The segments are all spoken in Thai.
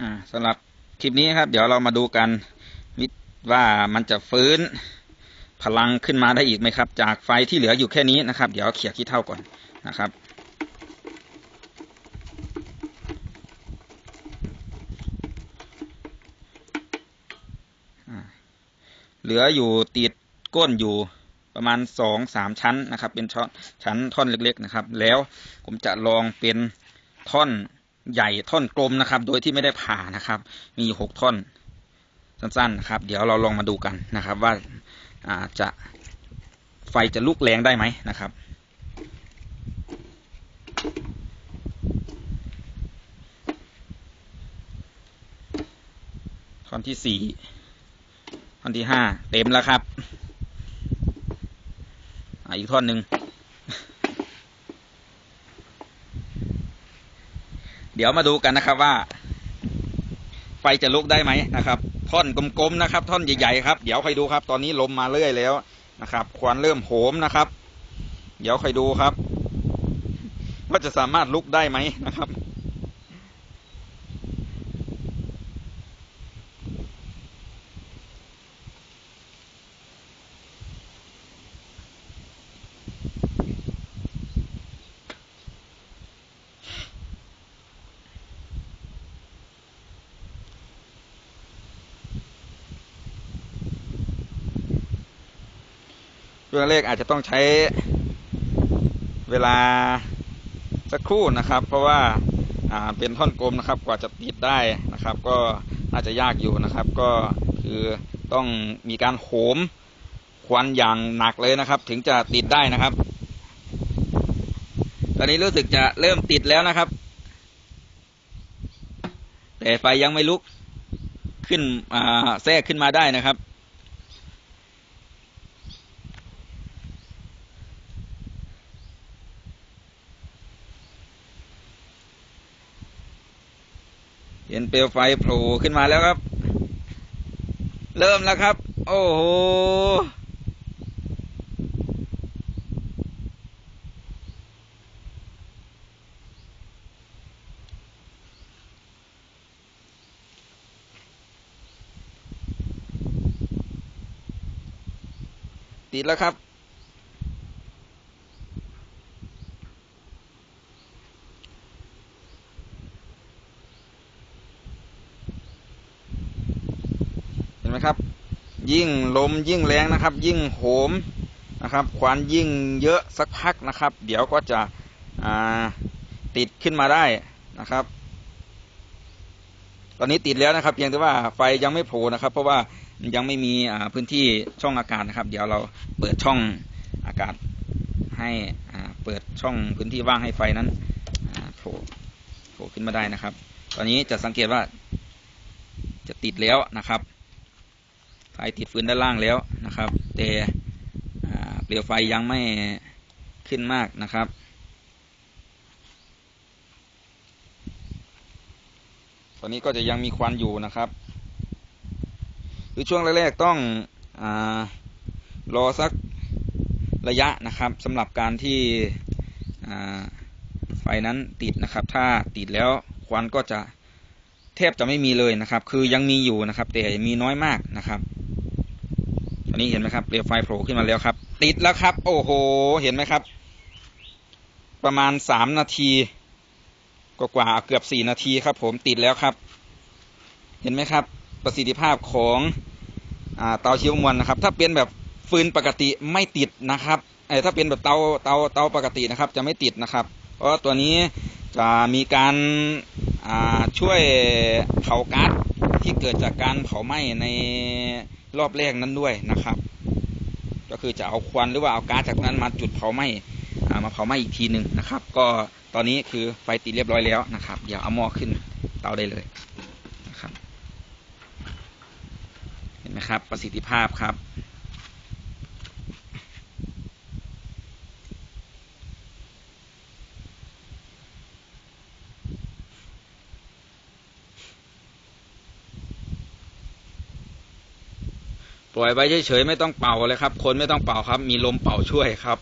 อ่าสำหรับคลิปนี้ครับ เดี๋ยวเรามาดูกันวิว่ามันจะฟื้นพลังขึ้นมาได้อีกไหมครับ จากไฟที่เหลืออยู่แค่นี้นะครับ เดี๋ยวเขี่ยขี้เท่าก่อนนะครับเหลืออยู่ติดก้นอยู่ประมาณสองสามชั้นนะครับ เป็นช้นชั้นท่อนเล็กๆนะครับ แล้วผมจะลองเป็นท่อน ใหญ่ท่อนกลมนะครับ โดยที่ไม่ได้ผ่านะครับ มีหกท่อนสั้นๆนะครับ เดี๋ยวเราลองมาดูกันนะครับว่าอาจะไฟจะลุกแรงได้ไหมนะครับ ท่อนที่สี่ท่อนที่ห้าเต็มแล้วครับอีกท่อนหนึ่ง เดี๋ยวมาดูกันนะครับว่า ไฟจะลุกได้ไหมนะครับ ท่อนกลมๆนะครับ ท่อนใหญ่ๆครับเดี๋ยวค่อยดูครับ ตอนนี้ลมมาเรื่อยแล้วนะครับควันเริ่มโหมนะครับ เดี๋ยวค่อยดูครับ ว่าจะสามารถลุกได้ไหมนะครับ ช่วงแรกอาจจะต้องใช้เวลาสักครู่นะครับ เพราะว่าเป็นท่อนกลมนะครับ กว่าจะติดได้นะครับ ก็น่าจะยากอยู่นะครับ ก็คือต้องมีการโหมควันอย่างหนักเลยนะครับ ถึงจะติดได้นะครับ ตอนนี้รู้สึกจะเริ่มติดแล้วนะครับ แต่ไฟยังไม่ลุกขึ้นแทรกขึ้นมาได้นะครับ เห็นเปลวไฟโผล่ขึ้นมาแล้วครับ เริ่มแล้วครับ โอ้โหติดแล้วครับ ไหมครับ ยิ่งลมยิ่งแรงนะครับ ยิ่งโหมนะครับควันยิ่งเยอะสักพักนะครับ เดี๋ยวก็จะติดขึ้นมาได้นะครับ ตอนนี้ติดแล้วนะครับ เพียงแต่ว่าไฟยังไม่โผล่นะครับ เพราะว่ายังไม่มีพื้นที่ช่องอากาศนะครับ เดี๋ยวเราเปิดช่องอากาศให้เปิดช่องพื้นที่ว่างให้ไฟนั้นโผล่โผล่ขึ้นมาได้นะครับ ตอนนี้จะสังเกตว่าจะติดแล้วนะครับ ไฟติดฟืนด้านล่างแล้วนะครับ แต่เปลวไฟยังไม่ขึ้นมากนะครับตอนนี้ก็จะยังมีควันอยู่นะครับหรือช่วงแรกๆต้องอรอสักระยะนะครับสำหรับการที่ไฟนั้นติดนะครับ ถ้าติดแล้วควันก็จะแทบจะไม่มีเลยนะครับ คือยังมีอยู่นะครับ แต่มีน้อยมากนะครับ อันนี้เห็นไหมครับเปลวไฟโผล่ขึ้นมาแล้วครับ ติดแล้วครับ โอ้โห เห็นไหมครับ ประมาณสามนาทีกว่าเกือบสี่นาทีครับ ผมติดแล้วครับ เห็นไหมครับ ประสิทธิภาพของอ่าเตาชีวมวลนะครับ ถ้าเป็นแบบฟืนปกติไม่ติดนะครับไอ้ถ้าเป็นแบบเตาเตาเตาปกตินะครับ จะไม่ติดนะครับ เพราะตัวนี้จะมีการช่วยเผาก๊าซที่เกิดจากการเผาไหม้ใน รอบแรกนั้นด้วยนะครับ ก็คือจะเอาควันหรือว่าเอาก๊าซจากนั้นมาจุดเผาไหม้มาเผาไหม้อีกทีหนึ่งนะครับ ก็ตอนนี้คือไฟติดเรียบร้อยแล้วนะครับเดี๋ยวเอาหม้อขึ้นเตาได้เลยนะครับ เห็นไหมครับ ประสิทธิภาพครับ ปล่อยไว้เฉยๆไม่ต้องเป่าเลยครับ คนไม่ต้องเป่าครับ มีลมเป่าช่วยครับ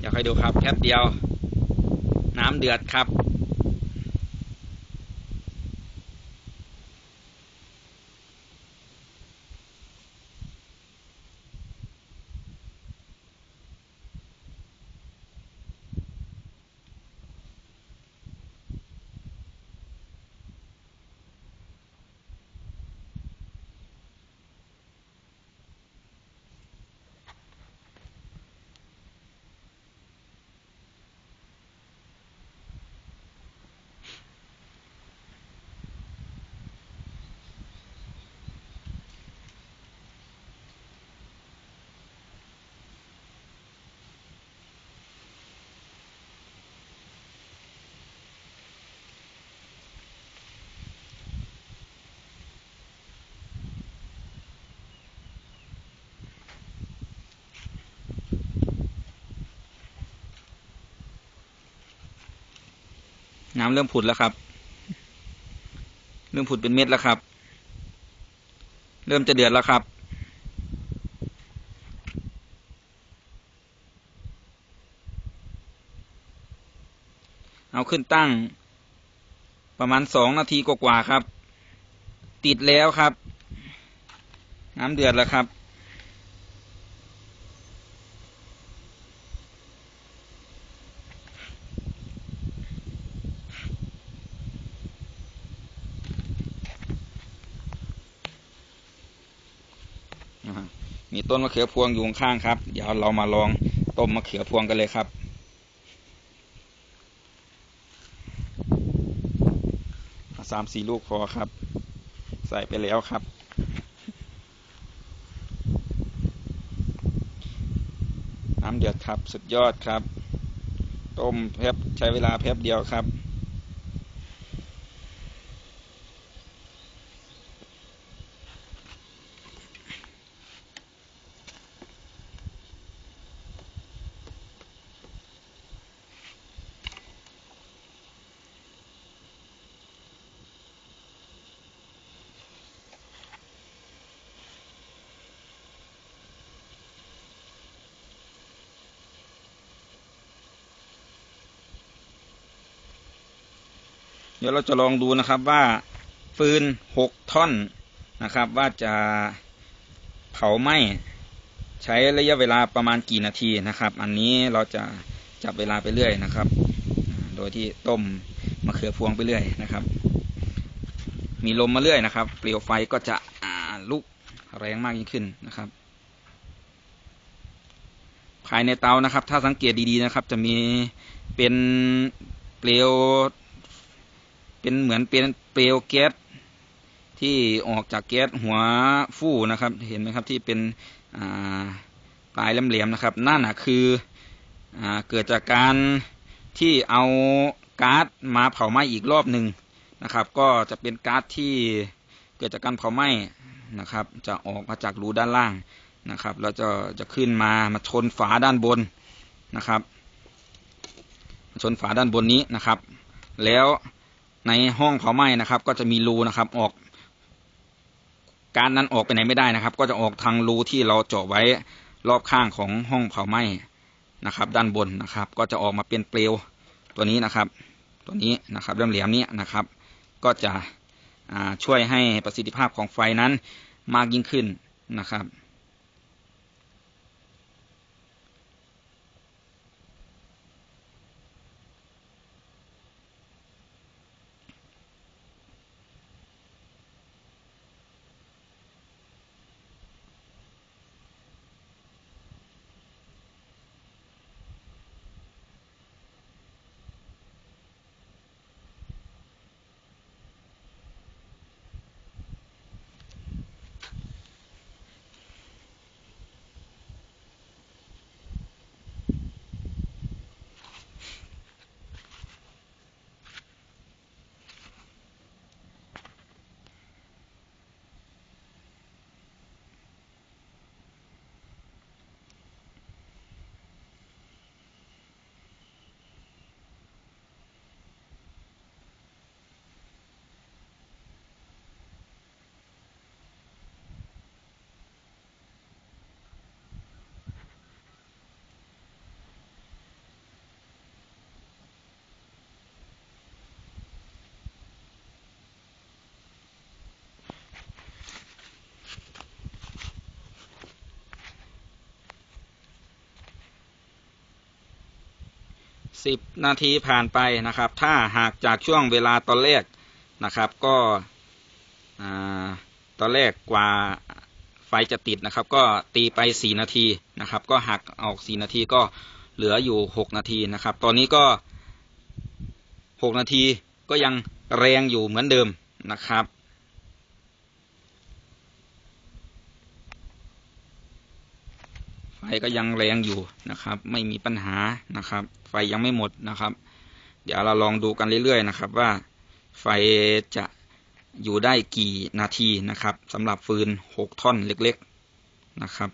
อยากให้ดูครับแคบเดียว น้ำเดือดครับ น้ำเริ่มผุดแล้วครับ เริ่มผุดเป็นเม็ดแล้วครับ เริ่มจะเดือดแล้วครับ เอาขึ้นตั้ง ประมาณสองนาทีกว่าๆครับ ติดแล้วครับ น้ำเดือดแล้วครับ นะฮะมี ต้นมะเขือพวงอยู่ข้างครับ เดี๋ยวเรามาลองต้มมะเขือพวงกันเลยครับ สามสี่ลูกพอครับ ใส่ไปแล้วครับ น้ำเดือดครับ สุดยอดครับ ต้มแป๊บใช้เวลาแป๊บเดียวครับ ดี๋ยวเราจะลองดูนะครับว่าฟืนหกท่อนนะครับ ว่าจะเผาไหม้ใช้ระยะเวลาประมาณกี่นาทีนะครับ อันนี้เราจะจับเวลาไปเรื่อยนะครับ โดยที่ต้มมะเขือพวงไปเรื่อยนะครับ มีลมมาเรื่อยนะครับ เปลวไฟก็จะลุกแรงมากยิ่งขึ้นนะครับ ภายในเตานะครับ ถ้าสังเกตดีๆนะครับ จะมีเป็นเปลว เป็นเหมือนเป็นเปลวแก๊สที่ออกจากแก๊สหัวฟู่นะครับ เห็นไหมครับที่เป็นอ่าปลายแหลมๆนะครับ นั่นนะคืออเกิดจากการที่เอาก๊าซมาเผาไหม้อีกรอบหนึ่งนะครับ ก็จะเป็นก๊าซที่เกิดจากการเผาไหม้นะครับ จะออกมาจากรูด้านล่างนะครับ แล้วจะจะขึ้นมามาชนฝาด้านบนนะครับ ชนฝาด้านบนนี้นะครับ แล้ว ในห้องเผาไหม้นะครับ ก็จะมีรูนะครับออกการนั้นออกไปไหนไม่ได้นะครับ ก็จะออกทางรูที่เราเจาะไว้รอบข้างของห้องเผาไหม้นะครับ ด้านบนนะครับ ก็จะออกมาเป็นเปลวตัวนี้นะครับ ตัวนี้นะครับเริ่มเหลี่ยมนี้นะครับ ก็จะช่วยให้ประสิทธิภาพของไฟนั้นมากยิ่งขึ้นนะครับ สิบนาทีผ่านไปนะครับ ถ้าหากจากช่วงเวลาตอนแรกนะครับ ก็อ่าตอนแรกกว่าไฟจะติดนะครับ ก็ตีไปสี่นาทีนะครับ ก็หักออกสี่นาทีก็เหลืออยู่หกนาทีนะครับ ตอนนี้ก็หกนาทีก็ยังแรงอยู่เหมือนเดิมนะครับ ไฟ ก็ยังแรงอยู่นะครับ ไม่มีปัญหานะครับ ไฟยังไม่หมดนะครับ เดี๋ยวเราลองดูกันเรื่อยๆนะครับ ว่าไฟจะอยู่ได้กี่นาทีนะครับสำหรับฟืนหกท่อนเล็กๆนะครับ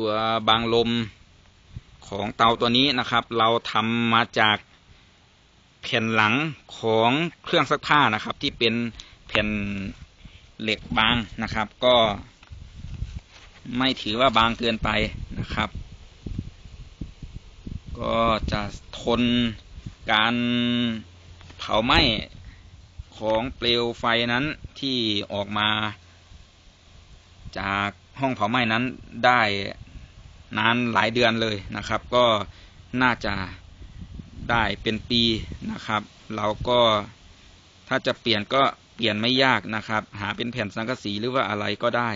ตัวบางลมของเตาตัวนี้นะครับ เราทำมาจากแผ่นหลังของเครื่องซักผ้านะครับ ที่เป็นแผ่นเหล็กบางนะครับ ก็ไม่ถือว่าบางเกินไปนะครับ ก็จะทนการเผาไหม้ของเปลวไฟนั้นที่ออกมาจากห้องเผาไหม้นั้นได้ นานหลายเดือนเลยนะครับ ก็น่าจะได้เป็นปีนะครับ เราก็ถ้าจะเปลี่ยนก็เปลี่ยนไม่ยากนะครับ หาเป็นแผ่นสังกะสีหรือว่าอะไรก็ได้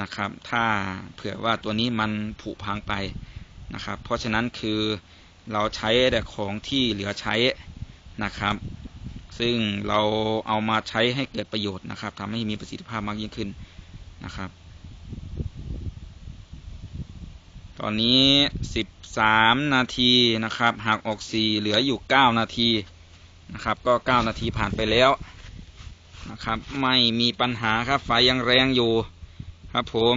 นะครับ ถ้าเผื่อว่าตัวนี้มันผุพังไปนะครับ เพราะฉะนั้นคือเราใช้แต่ของที่เหลือใช้นะครับ ซึ่งเราเอามาใช้ให้เกิดประโยชน์นะครับทำให้มีประสิทธิภาพมากยิ่งขึ้นนะครับ ตอนนี้สิบสามนาทีนะครับหักออกสี่เหลืออยู่เก้านาทีนะครับ ก็เก้านาทีผ่านไปแล้วนะครับ ไม่มีปัญหาครับไฟยังแรงอยู่ครับผม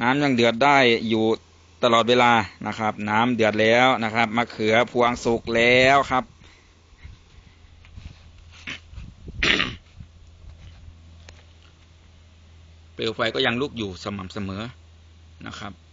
น้ำยังเดือดได้อยู่ตลอดเวลานะครับ น้ำเดือดแล้วนะครับมะเขือพวงสุกแล้วครับเปลวไฟก็ยังลุกอยู่สม่ำเสมอนะครับ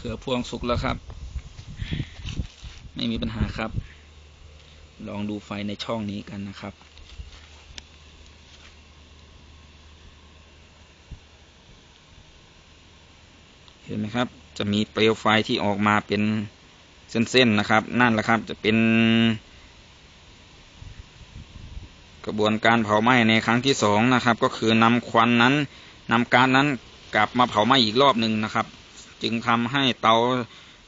เขือพวงสุกแล้วครับ ไม่มีปัญหาครับ ลองดูไฟในช่องนี้กันนะครับ เห็นไหมครับ จะมีเปลวไฟที่ออกมาเป็นเส้นๆนะครับ นั่นแหละครับจะเป็น กระบวนการเผาไหม้ในครั้งที่สองนะครับ ก็คือนำควันนั้นนำการนั้นกลับมาเผาไหม้อีกรอบหนึ่งนะครับ จึงทำให้เตา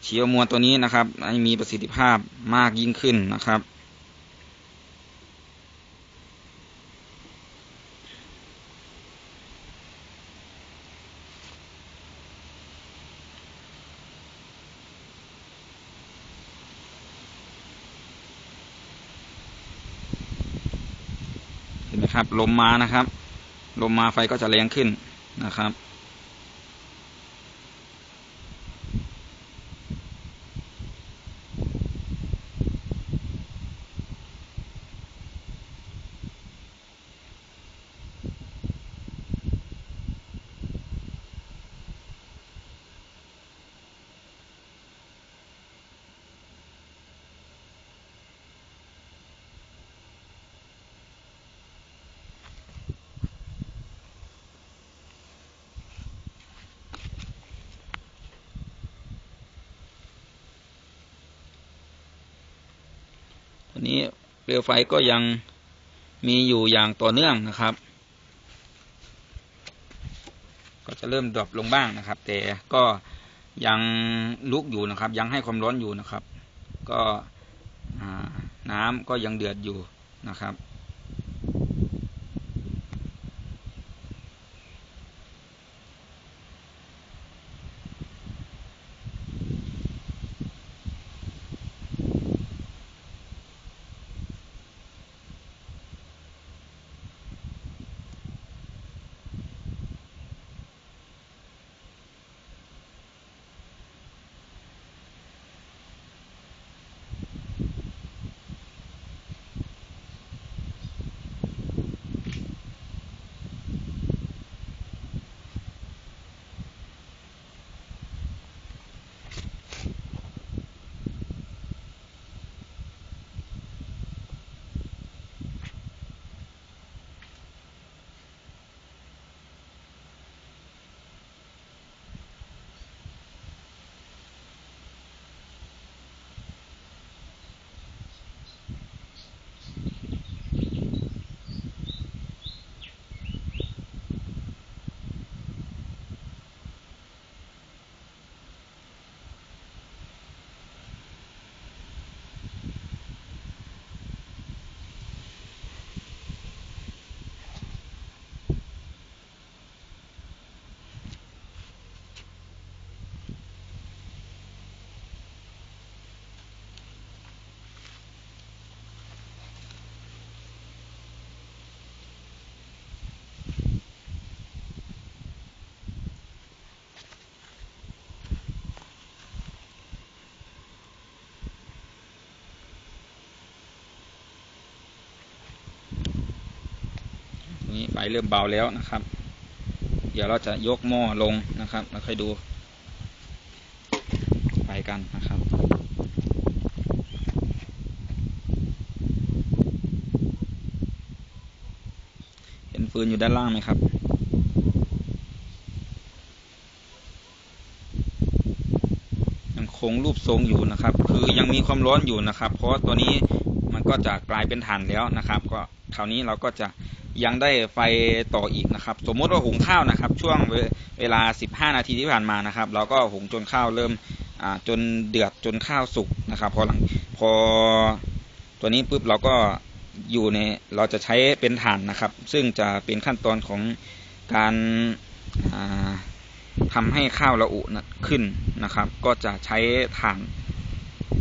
เชียวมวลตัวนี้นะครับมีประสิทธิภาพมากยิ่งขึ้นนะครับ เห็นไหมครับ ลมมานะครับ ลมมาไฟก็จะแรงขึ้นนะครับ อนนี้เปลวไฟก็ยังมีอยู่อย่างต่อเนื่องนะครับ ก็จะเริ่มดรอปลงบ้างนะครับ แต่ก็ยังลุกอยู่นะครับ ยังให้ความร้อนอยู่นะครับ ก็น้ำก็ยังเดือดอยู่นะครับ นี้ไฟเริ่มเบาแล้วนะครับ เดี๋ยวเราจะยกหม้อลงนะครับ แล้วค่อยดูไฟกันนะครับเห็นฟืนอยู่ด้านล่างไหมครับ ยังคงรูปทรงอยู่นะครับ คือยังมีความร้อนอยู่นะครับ เพราะตัวนี้มันก็จะกลายเป็นถ่านแล้วนะครับ ก็คราวนี้เราก็จะ ยังได้ไฟต่ออีกนะครับ สมมติว่าหุงข้าวนะครับ ช่วงเวลา 15 นาทีที่ผ่านมานะครับ เราก็หุงจนข้าวเริ่มจนเดือดจนข้าวสุกนะครับพอหลังพอตัวนี้ปุ๊บเราก็อยู่ในเราจะใช้เป็นถ่านนะครับ ซึ่งจะเป็นขั้นตอนของการทำให้ข้าวระอุนะขึ้นนะครับ ก็จะใช้ถ่าน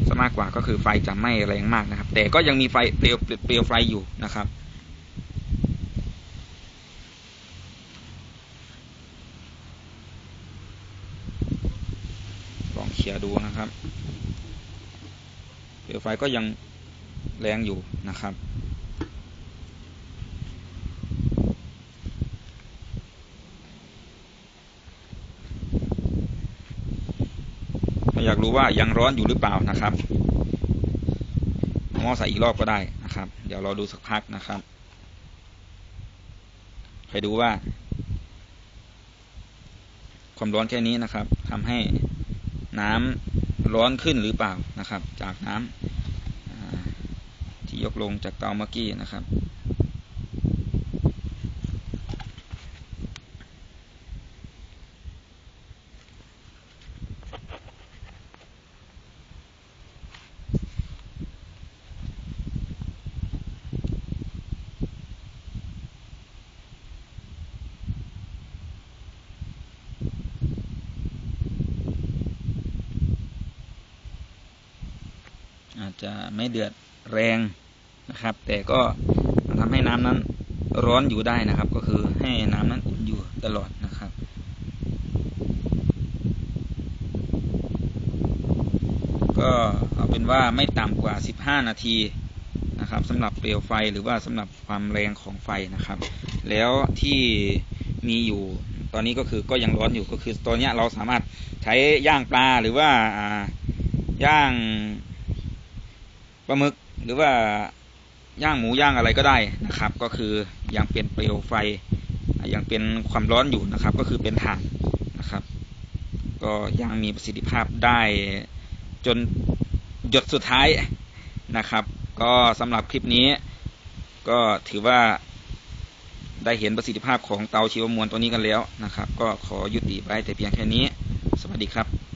ซะมากกว่าก็คือไฟจะไม่แรงมากนะครับ แต่ก็ยังมีไฟเปลวเปลวไฟอยู่นะครับ ลอง เขี่ยดูนะครับเปลวไฟก็ยังแรงอยู่นะครับ อยากรู้ว่ายังร้อนอยู่หรือเปล่านะครับหม้อใส่อีกรอบก็ได้นะครับ เดี๋ยวเราดูสักพักนะครับไปดูว่า ความร้อนแค่นี้นะครับทำให้ น้ำร้อนขึ้นหรือเปล่านะครับ จากน้ำอ่าที่ยกลงจากเตาเมื่อกี้นะครับ ไม่เดือดแรงนะครับ แต่ก็ทำให้น้ำนั้นร้อนอยู่ได้นะครับ ก็คือให้น้ำนั้นอุ่นอยู่ตลอดนะครับก็เอาเป็นว่าไม่ต่ำกว่า 15 นาทีนะครับสำหรับเปลวไฟหรือว่าสำหรับความแรงของไฟนะครับ แล้วที่มีอยู่ตอนนี้ก็คือก็ยังร้อนอยู่ก็คือตอนเนี้ยเราสามารถใช้ย่างปลาหรือว่าอ่าย่าง ปลาหมึกหรือว่าย่างหมูย่างอะไรก็ได้นะครับ ก็คือยังเป็นเปลวไฟยังเป็นความร้อนอยู่นะครับ ก็คือเป็นถ่านนะครับ ก็ยังมีประสิทธิภาพได้จนหยดสุดท้ายนะครับ ก็สำหรับคลิปนี้ ก็ถือว่าได้เห็นประสิทธิภาพของเตาชีวมวลตัวนี้กันแล้วนะครับ ก็ขอยุติไว้แต่เพียงแค่นี้ สวัสดีครับ